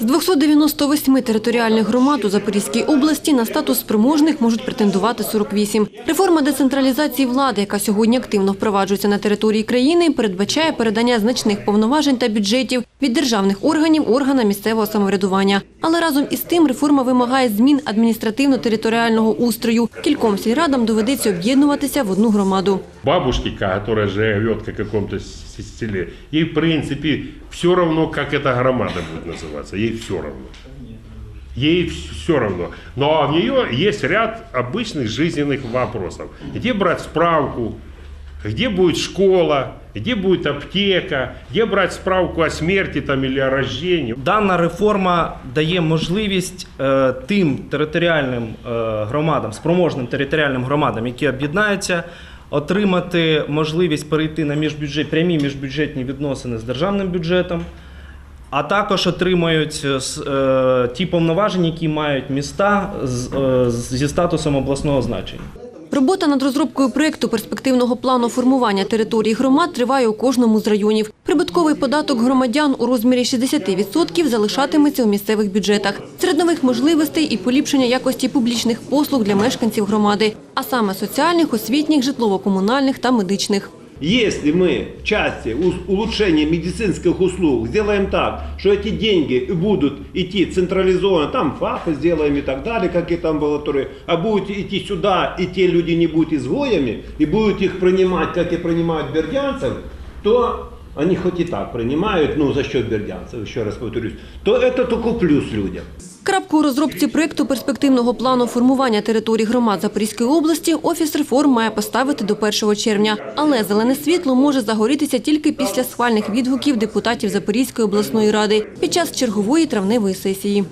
З 298 територіальних громад у Запорізькій області на статус спроможних можуть претендувати 48. Реформа децентралізації влади, яка сьогодні активно впроваджується на території країни, передбачає передання значних повноважень та бюджетів від державних органів органам місцевого самоврядування. Але разом із тим реформа вимагає змін адміністративно-територіального устрою. Кільком сільрадам доведеться об'єднуватися в одну громаду. бабушке, которая живет в каком-то с- селе, в принципе все равно, как эта громада будет называться, ей все равно. Ей все равно. Но в нее есть ряд обычных жизненных вопросов. Где брать справку, где будет школа, где будет аптека, где брать справку о смерти там, или о рождении. Дана реформа дає можливість е, тим територіальним е, громадам, спроможним територіальним громадам, які об'єднаються, отримати можливість перейти на міжбюджет, прямі міжбюджетні відносини з державним бюджетом, а також отримають е, е, ті повноваження, які мають міста з, е, зі статусом обласного значення. Робота над розробкою проєкту перспективного плану формування територій громад триває у кожному з районів. Прибутковий податок громадян у розмірі 60% залишатиметься у місцевих бюджетах. Серед нових можливостей і поліпшення якості публічних послуг для мешканців громади, а саме соціальних, освітніх, житлово-комунальних та медичних. Если мы в части улучшения медицинских услуг сделаем так, что эти деньги будут идти централизованно, там ФАПы сделаем и так далее, как и там амбулатории, а будут идти сюда, и те люди не будут изгоями, и будут их принимать, как и принимают бердянцев, то они хоть и так принимают, ну, за счет бердянцев, еще раз повторюсь, то это только плюс людям. Крапку у розробці проєкту перспективного плану формування територій громад Запорізької області Офіс реформ має поставити до 1 червня. Але зелене світло може загорітися тільки після схвальних відгуків депутатів Запорізької обласної ради під час чергової травневої сесії.